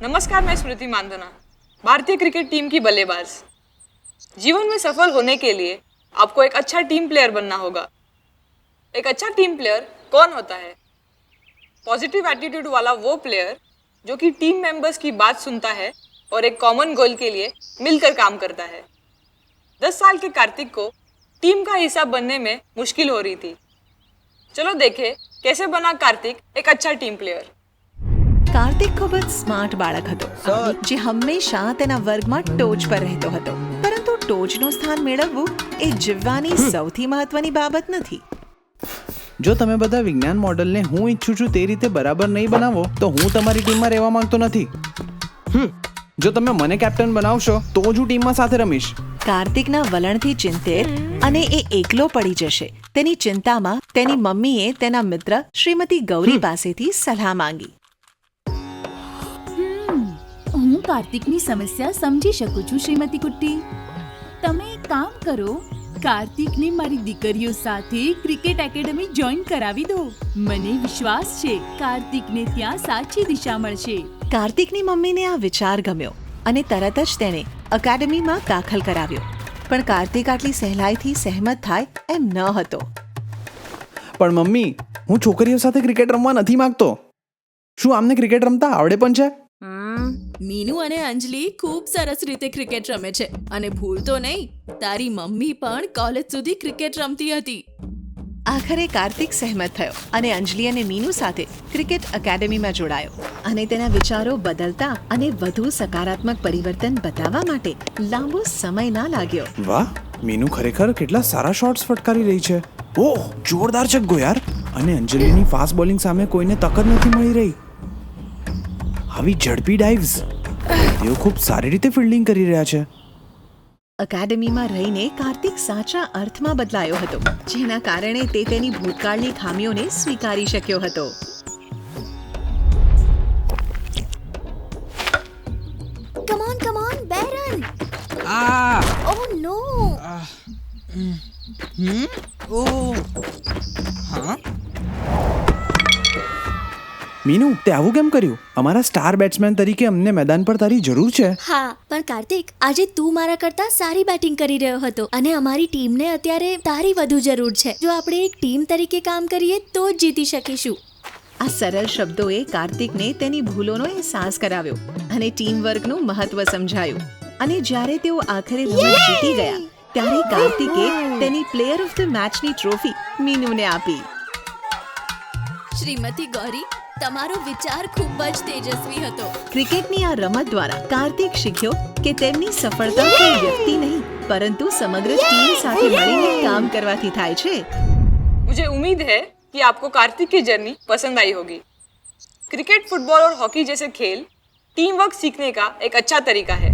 नमस्कार, मैं स्मृति मानधना भारतीय क्रिकेट टीम की बल्लेबाज। जीवन में सफल होने के लिए आपको एक अच्छा टीम प्लेयर बनना होगा। एक अच्छा टीम प्लेयर कौन होता है? पॉजिटिव एटीट्यूड वाला वो प्लेयर जो कि टीम मेंबर्स की बात सुनता है और एक कॉमन गोल के लिए मिलकर काम करता है। दस साल के कार्तिक को टीम का हिस्सा बनने में मुश्किल हो रही थी। चलो देखें, कैसे बना कार्तिक एक अच्छा टीम प्लेयर। કાર્તિક ખૂબ જ સ્માર્ટ બાળક હતો. જે હંમેશા તેના વર્ગમાં ટોચ પર રહેતો હતો. પરંતુ ટોચનું સ્થાન મેળવવું એ જીવવાની સૌથી મહત્વની બાબત નથી. જો તમે બધા વિજ્ઞાન મોડેલને હું ઈચ્છું છું તે રીતે બરાબર નહીં બનાવો તો હું તમારી ટીમમાં રહેવા માંગતો નથી. જો તમે મને કેપ્ટન બનાવશો તો જ હું ટીમમાં સાથે રમીશ. કાર્તિકના વલણથી ચિંતિત અને એ એકલો પડી જશે. તેની ચિંતામાં તેની મમ્મીએ તેના મિત્ર શ્રીમતી ગૌરી પાસેથી સલાહ માંગી. કાર્તિકની સમસ્યા સમજી શકું છું શ્રીમતી કુટ્ટી. તમે એક કામ કરો કાર્તિકને મારી દીકરીઓ સાથે ક્રિકેટ એકેડમી જોઈન કરાવી દો. મને વિશ્વાસ છે કાર્તિકને ત્યાં સાચી દિશા મળશે. કાર્તિકની મમ્મીને આ વિચાર ગમ્યો અને તરત જ તેણે અકાડમીમાં દાખલ કરાવ્યો. પણ કાર્તિક આટલી સહેલાઈથી સહેમત થાય એમ ન હતો. પણ મમ્મી હું છોકરીઓ સાથે ક્રિકેટ રમવા નથી માંગતો. શું આમને ક્રિકેટ રમતા આવડે પણ છે? મીનુ અને અંજલિ ખૂબ સરસ રીતે ક્રિકેટ રમે છે. અને ભૂલતો નહીં તારી મમ્મી પણ કોલેજ સુધી ક્રિકેટ રમતી હતી. આખરે કાર્તિક સહેમત થયો અને અંજલિ અને મીનુ સાથે ક્રિકેટ એકેડેમીમાં જોડાયો. અને તેના વિચારો બદલતા અને વધુ સકારાત્મક પરિવર્તન બતાવવા માટે લાંબો સમય ના લાગ્યો. વાહ મીનુ ખરેખર કેટલા સારા શોટ્સ ફટકારી રહી છે. ઓહ જોરદાર છગ્ગો યાર. અને અંજલિની ફાસ્ટ બોલિંગ સામે કોઈને તક જ નથી મળી રહી. આવી ઝડપી ડાઇવ્સ તેઓ ખૂબ સારી રીતે ફિલ્ડિંગ કરી રહ્યા છે અકાદમીમાં રહીને કાર્તિક સાચા અર્થમાં બદલાયો હતો જેના કારણે તે તેની ભૂતકાળની ખામીઓને સ્વીકારી શક્યો હતો Come on, come on, Baron! Ah! Oh no! Oh! Huh? Meenu તે આવું કેમ કર્યું? અમારા સ્ટાર બેટ્સમેન તરીકે અમને મેદાન પર તારી જરૂર છે. હા પણ કાર્તિક આજે તું મારા કરતા સારી બેટિંગ કરી રહ્યો હતો અને અમારી ટીમને અત્યારે તારી વધુ જરૂર છે. જો આપણે એક ટીમ તરીકે કામ કરીએ તો જ જીતી શકીશું. આ સરળ શબ્દોએ કાર્તિકને તેની ભૂલોનો અહેસાસ કરાવ્યો અને ટીમ વર્કનું મહત્વ સમજાયું. અને જ્યારે તેઓ આખરે રમત જીતી ગયા ત્યારે કાર્તિકે તેની પ્લેયર ઓફ ધ મેચની ટ્રોફી મીનુને આપી. શ્રીમતી ગૌરી તમારો વિચાર ખૂબ જ તેજસ્વી હતો ક્રિકેટની આ રમત દ્વારા કાર્તિક શીખ્યો કે તેમની સફળતા કોઈ વ્યક્તિ નહીં પરંતુ સમગ્ર ટીમ સાથે મળીને કામ કરવાથી થાય છે मुझे उम्मीद है कि आपको कार्तिक की जर्नी पसंद आई होगी क्रिकेट फुटबॉल और हॉकी जैसे खेल टीम वर्क सीखने का एक अच्छा तरीका है